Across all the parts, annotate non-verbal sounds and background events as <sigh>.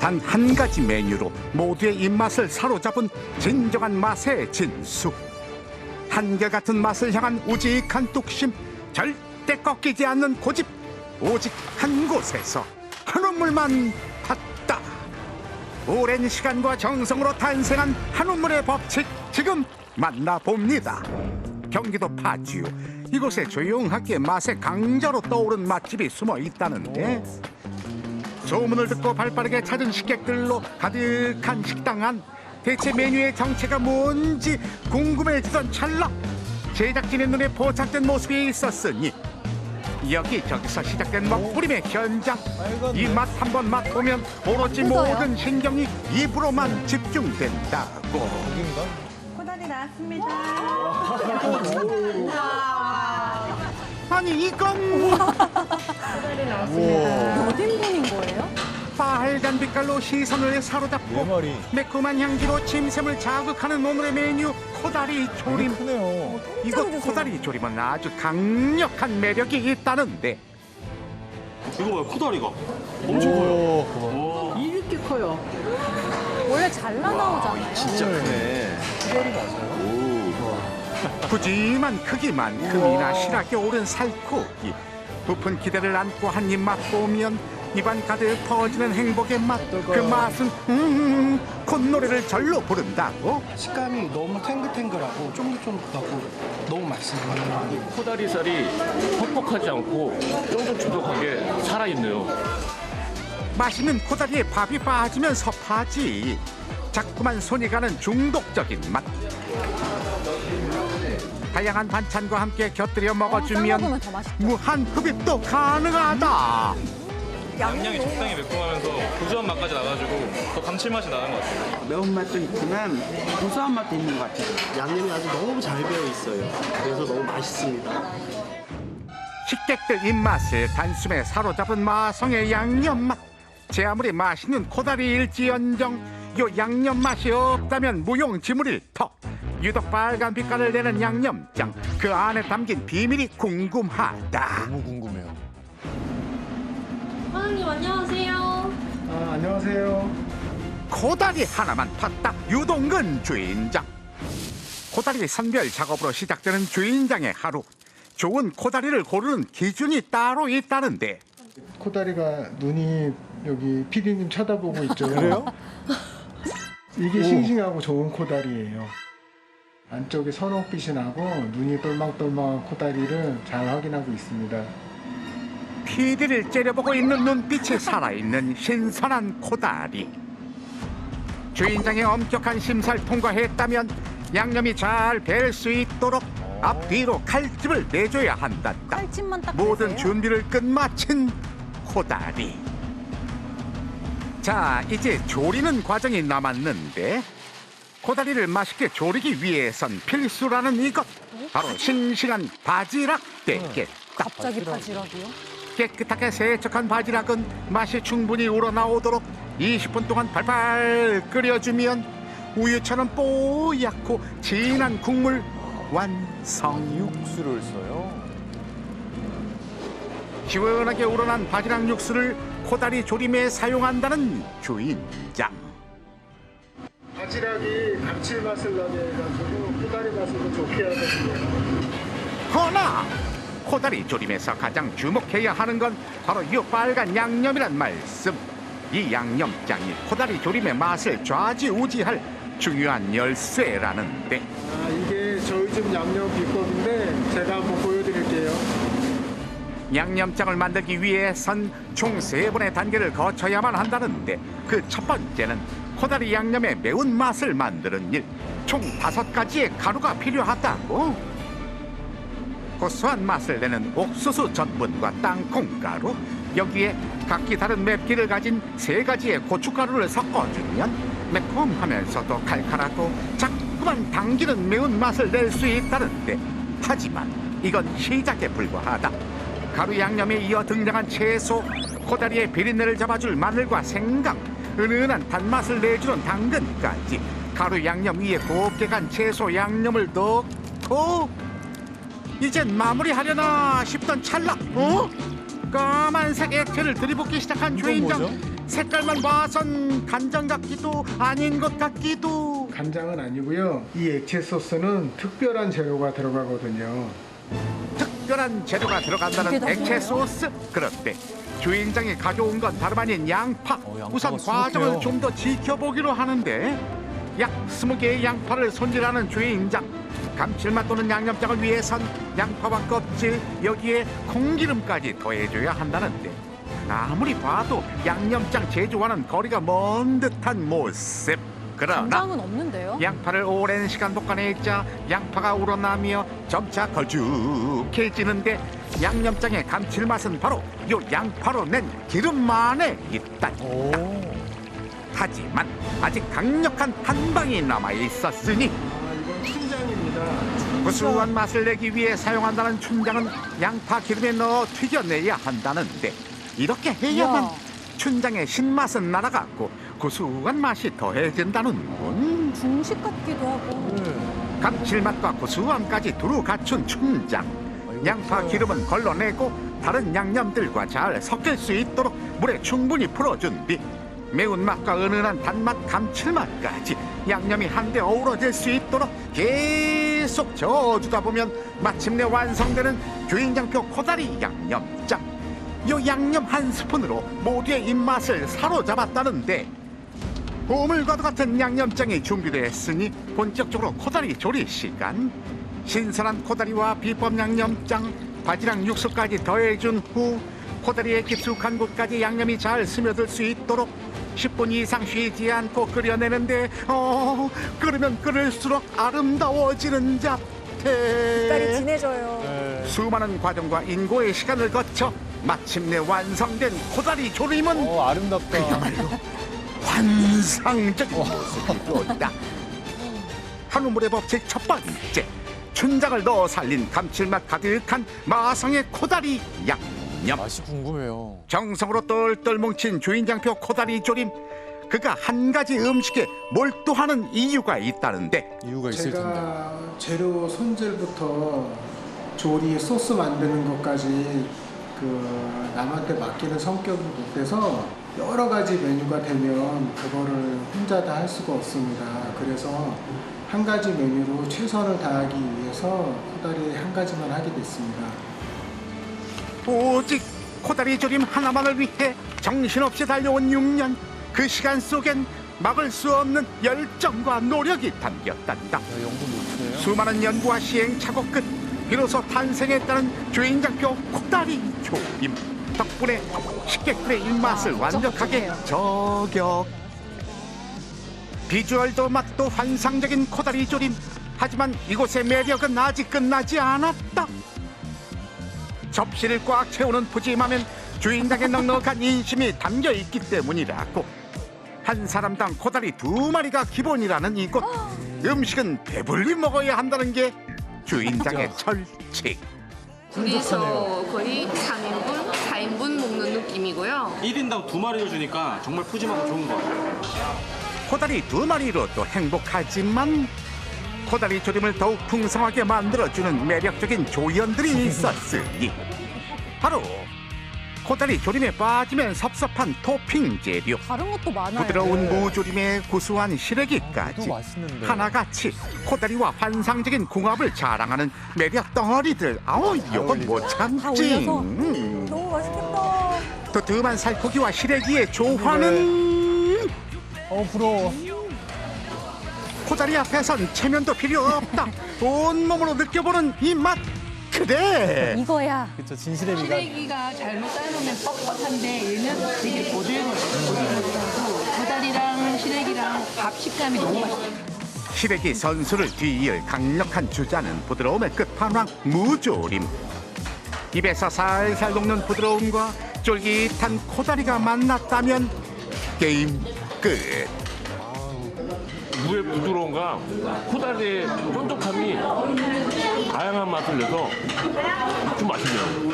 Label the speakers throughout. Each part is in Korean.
Speaker 1: 단 한 가지 메뉴로 모두의 입맛을 사로잡은 진정한 맛의 진수. 한결같은 맛을 향한 우직한 뚝심, 절대 꺾이지 않는 고집, 오직 한 곳에서 한우물만 탔다. 오랜 시간과 정성으로 탄생한 한우물의 법칙 지금 만나봅니다. 경기도 파주 이곳에 조용하게 맛의 강자로 떠오른 맛집이 숨어 있다는데 소문을 듣고 발빠르게 찾은 식객들로 가득한 식당 안 대체 메뉴의 정체가 뭔지 궁금해지던 찰나 제작진의 눈에 포착된 모습이 있었으니 여기 저기서 시작된 먹부림의 현장 이 맛 한 번 맛보면 오로지
Speaker 2: 웃어요?
Speaker 1: 모든 신경이 입으로만 집중된다고
Speaker 3: 코다리 나왔습니다.
Speaker 1: 아니 이건 <laughs>
Speaker 2: 몇 인분인 거예요?
Speaker 1: 빨간 빛깔로 시선을 사로잡고
Speaker 4: 마리.
Speaker 1: 매콤한 향기로 침샘을 자극하는 오늘의 메뉴 코다리 조림
Speaker 4: 크네요.
Speaker 1: 이곳
Speaker 2: 주세요.
Speaker 1: 코다리 조림은 아주 강력한 매력이 있다는데
Speaker 5: 이거 봐요 코다리가 엄청 커요
Speaker 4: 커요.
Speaker 3: 이렇게 커요.
Speaker 2: 원래 잘 나오잖아요.
Speaker 5: 진짜 크네
Speaker 1: 푸짐한 크기만큼이나 실하게 오른 살코기 부푼 기대를 안고 한 입 맛보면 입안 가득 퍼지는 행복의 맛그 맛은 음 콧노래를 절로 부른다고
Speaker 6: 식감이 너무 탱글탱글하고 쫀득쫀득하고 너무 맛있습니다.
Speaker 7: 코다리살이 퍽퍽하지 않고 쫀득쫀득하게 살아있네요.
Speaker 1: 맛있는 코다리에 밥이 빠지면 섭하지 자꾸만 손이 가는 중독적인 맛 다양한 반찬과 함께 곁들여
Speaker 2: 어, 싸
Speaker 1: 먹어주면
Speaker 2: 맛있죠.
Speaker 1: 무한 흡입도 가능하다
Speaker 8: 양념이 적당히 매콤하면서 고소한 맛까지 나가지고 더 감칠맛이 나는 것 같아요.
Speaker 9: 매운맛도 있지만 고소한 맛도 있는 것 같아요.
Speaker 6: 양념이 아주 너무 잘 배어 있어요. 그래서 너무 맛있습니다.
Speaker 1: 식객들 입맛을 단숨에 사로잡은 마성의 양념 맛. 제 아무리 맛있는 코다리일지언정 요 양념 맛이 없다면 무용지물일 터. 유독 빨간 빛깔을 내는 양념장 그 안에 담긴 비밀이 궁금하다.
Speaker 4: 너무 궁금해요.
Speaker 10: 사장님 안녕하세요.
Speaker 6: 아, 안녕하세요.
Speaker 1: 코다리 하나만 팠다 유동근 주인장. 코다리 선별 작업으로 시작되는 주인장의 하루. 좋은 코다리를 고르는 기준이 따로 있다는데
Speaker 11: 코다리가 눈이 여기 피디님 쳐다보고 있죠.
Speaker 4: 그래요?
Speaker 11: 이게 싱싱하고 좋은 코다리예요. 안쪽에 선홍빛이 나고 눈이 똘망똘망한 코다리를 잘 확인하고 있습니다.
Speaker 1: 피디를 째려보고 있는 눈빛에 살아있는 신선한 코다리. 주인장의 엄격한 심사를 통과했다면 양념이 잘배수 있도록 앞뒤로 칼집을 내줘야 한단다.
Speaker 2: 칼집만 딱
Speaker 1: 모든
Speaker 2: 내세요.
Speaker 1: 준비를 끝마친 코다리. 자, 이제 조리는 과정이 남았는데 코다리를 맛있게 조리기 위해선 필수라는 이것 바로 싱싱한 바지락 되겠다.
Speaker 2: 갑자기 바지락이요?
Speaker 1: 깨끗하게 세척한 바지락은 맛이 충분히 우러나오도록 20분 동안 팔팔 끓여주면 우유처럼 뽀얗고 진한 국물 완성.
Speaker 4: 육수를 써요.
Speaker 1: 시원하게 우러난 바지락 육수를 코다리 조림에 사용한다는 주인장.
Speaker 11: 바지락이 감칠맛을 나게 해가지고 코다리 맛을 좋게 하거든요.
Speaker 1: 허나 코다리 조림에서 가장 주목해야 하는 건 바로 이 빨간 양념이란 말씀. 이 양념장이 코다리 조림의 맛을 좌지우지할 중요한 열쇠라는데
Speaker 11: 아, 이게 저희 집 양념 비법인데 제가 한번 보여드릴게요.
Speaker 1: 양념장을 만들기 위해선 총 세 번의 단계를 거쳐야만 한다는데 그 첫 번째는 코다리 양념의 매운 맛을 만드는 일. 총 다섯 가지의 가루가 필요하다고. 고소한 맛을 내는 옥수수 전분과 땅콩 가루 여기에 각기 다른 맵기를 가진 세 가지의 고춧가루를 섞어주면 매콤하면서도 칼칼하고 자꾸만 당기는 매운 맛을 낼 수 있다는데 하지만 이건 시작에 불과하다 가루 양념에 이어 등장한 채소 코다리의 비린내를 잡아줄 마늘과 생강 은은한 단맛을 내주는 당근까지 가루 양념 위에 곱게 간 채소 양념을 넣고 이젠 마무리하려나 싶던 찰나 어? 까만색 액체를 들이붓기 시작한
Speaker 4: 이건
Speaker 1: 주인장? 색깔만 봐선 간장 같기도 아닌 것 같기도
Speaker 11: 간장은 아니고요. 이 액체 소스는 특별한 재료가 들어가거든요.
Speaker 1: 특별한 재료가 들어간다는
Speaker 2: 다
Speaker 1: 액체
Speaker 2: 뭐예요?
Speaker 1: 소스 그런데 주인장이 가져온 건 다름 아닌 양파. 우선 과정을 좀더 지켜보기로 하는데 약 20개의 양파를 손질하는 주인장. 감칠맛 도는 양념장을 위해선 양파와 껍질 여기에 콩기름까지 더해줘야 한다는데 아무리 봐도 양념장 제조와는 거리가 먼 듯한 모습 그러나
Speaker 2: 간장은 없는데요?
Speaker 1: 양파를 오랜 시간 볶아내 있자 양파가 우러나며 점차 걸쭉해지는데 양념장의 감칠맛은 바로 요 양파로 낸 기름만에 있다. 하지만 아직 강력한 한 방이 남아 있었으니
Speaker 11: 아, 이건 춘장입니다.
Speaker 1: 구수한 맛을 내기 위해 사용한다는 춘장은 양파 기름에 넣어 튀겨내야 한다는데 이렇게 해야만
Speaker 2: 이야.
Speaker 1: 춘장의 신맛은 날아갔고 구수한 맛이 더해진다는군.
Speaker 2: 중식 같기도 하고.
Speaker 1: 감칠맛과 고소함까지 두루 갖춘 춘장 양파 기름은 걸러내고 다른 양념들과 잘 섞일 수 있도록 물에 충분히 풀어준 뒤 매운맛과 은은한 단맛 감칠맛까지 양념이 한데 어우러질 수 있도록 계속 저어주다 보면 마침내 완성되는 주인장표 코다리 양념장 요 양념 한 스푼으로 모두의 입맛을 사로잡았다는데 보물과도 같은 양념장이 준비됐으니 본격적으로 코다리 조리 시간. 신선한 코다리와 비법 양념장, 바지락 육수까지 더해준 후 코다리의 깊숙한 곳까지 양념이 잘 스며들 수 있도록 10분 이상 쉬지 않고 끓여내는데 어 끓으면 끓을수록 아름다워지는 잡태.
Speaker 2: 진해져요.
Speaker 1: 수많은 과정과 인고의 시간을 거쳐 마침내 완성된 코다리 조림은
Speaker 5: 어, 아름답다.
Speaker 1: 그야말로 환상적인 모습이 돋다. 한우물의 법칙 첫 번째 춘장을 넣어 살린 감칠맛 가득한 마성의 코다리 양념
Speaker 5: 맛이 궁금해요.
Speaker 1: 정성으로 똘똘 뭉친 주인장표 코다리 조림 그가 한 가지 음식에 몰두하는 이유가 있다는데
Speaker 5: 이유가 있을 텐데.
Speaker 11: 제가 재료 손질부터 조리 소스 만드는 것까지 그 남한테 맡기는 성격이 못돼서 여러 가지 메뉴가 되면 그거를 혼자 다 할 수가 없습니다. 그래서 한 가지 메뉴로 최선을 다하기 위해서 코다리 한 가지만 하게 됐습니다.
Speaker 1: 오직 코다리 조림 하나만을 위해 정신없이 달려온 6년 그 시간 속엔 막을 수 없는 열정과 노력이 담겼단다. 수많은 연구와 시행착오 끝 비로소 탄생했다는 주인장표 코다리 조림 덕분에 식객들의 입맛을 완벽하게 저격. 비주얼도 맛도 환상적인 코다리 조림. 하지만 이곳의 매력은 아직 끝나지 않았다. 접시를 꽉 채우는 푸짐함엔 주인장의 넉넉한 <laughs> 인심이 담겨 있기 때문이라고. 한 사람당 코다리 두 마리가 기본이라는 이곳. <gasps> 음식은 배불리 먹어야 한다는 게 주인장의 철칙.
Speaker 4: 둘이서 거의 3인분, 4인분 먹는 느낌이고요.
Speaker 6: 1인당 두 마리를 주니까 정말 푸짐하고 좋은 것 같아요.
Speaker 1: 코다리 두 마리로 도 행복하지만 코다리 조림을 더욱 풍성하게 만들어주는 매력적인 조연들이 있었으니 바로 코다리 조림에 빠지면 섭섭한 토핑 재료
Speaker 2: 다른 것도 많아요.
Speaker 1: 부드러운 무조림에 구수한
Speaker 5: 또
Speaker 1: 시래기까지
Speaker 5: 맛있는데.
Speaker 1: 하나같이 코다리와 환상적인 궁합을 자랑하는 매력 덩어리들 아우 이건 못 참지
Speaker 2: 올려서.
Speaker 1: 음.
Speaker 2: 너무 맛있겠다.
Speaker 1: 두툼한 살코기와 시래기의 조화는
Speaker 5: 어, 부러워.
Speaker 1: 코다리 앞에선 체면도 필요 없다 온몸으로 느껴보는 이 맛 그래
Speaker 2: 이거야.
Speaker 5: 그쵸, 진실의 미간.
Speaker 3: 시래기가 잘못 삶으면 뻑뻑한데 얘는 되게 보들보들 보들보들하고 도다리랑 시래기랑 밥 식감이 너무 맛있어요.
Speaker 1: 시래기 선수를 뒤이을 강력한 주자는 부드러움의 끝판왕 무조림 입에서 살살 녹는 부드러움과 쫄깃한 코다리가 만났다면 게임 끝.
Speaker 7: 무의 부드러움과 코다리의 쫀득함이 다양한 맛을 내서 좀 맛있네요.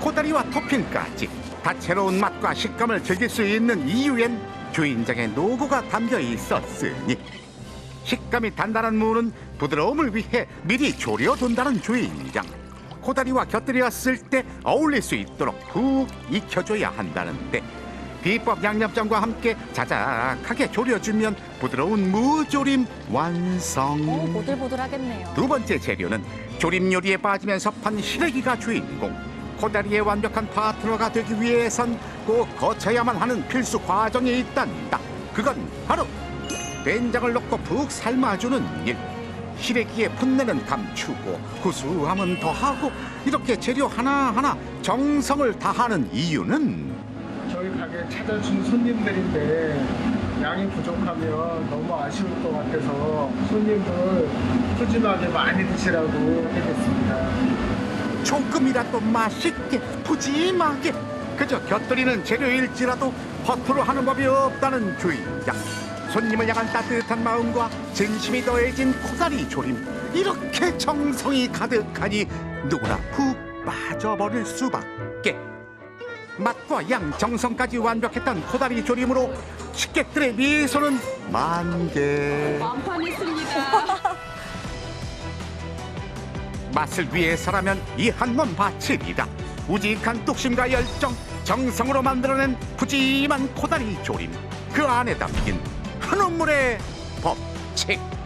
Speaker 1: 코다리와 토핑까지 다채로운 맛과 식감을 즐길 수 있는 이유엔 주인장의 노고가 담겨 있었으니 식감이 단단한 무는 부드러움을 위해 미리 졸여둔다는 주인장 코다리와 곁들였을 때 어울릴 수 있도록 푹 익혀줘야 한다는데 비법 양념장과 함께 자작하게 졸여주면 부드러운 무조림 완성.
Speaker 2: 어, 보들보들하겠네요.
Speaker 1: 두 번째 재료는 조림 요리에 빠지면서 판 시래기가 주인공. 코다리의 완벽한 파트너가 되기 위해선 꼭 거쳐야만 하는 필수 과정이 있단다. 그건 바로 된장을 넣고 푹 삶아주는 일. 시래기에 풋내는 감추고 구수함은 더하고 이렇게 재료 하나하나 정성을 다하는 이유는?
Speaker 11: 저희 가게 찾아주는 손님들인데 양이 부족하면 너무 아쉬울 것 같아서 손님들 푸짐하게 많이 드시라고 하게 됐습니다.
Speaker 1: 조금이라도 맛있게 푸짐하게. 그저 곁들이는 재료일지라도 허투루 하는 법이 없다는 주인장 손님을 향한 따뜻한 마음과 진심이 더해진 코다리 조림 이렇게 정성이 가득하니 누구나 푹 빠져버릴 수밖에 맛과 양 정성까지 완벽했던 코다리 조림으로 식객들의 미소는 만개
Speaker 4: 완판했습니다. <laughs>
Speaker 1: 맛을 위해서라면 이한몸 바칩니다. 우직한 뚝심과 열정, 정성으로 만들어낸 푸짐한 코다리 조림. 그 안에 담긴 한 우물의 법칙.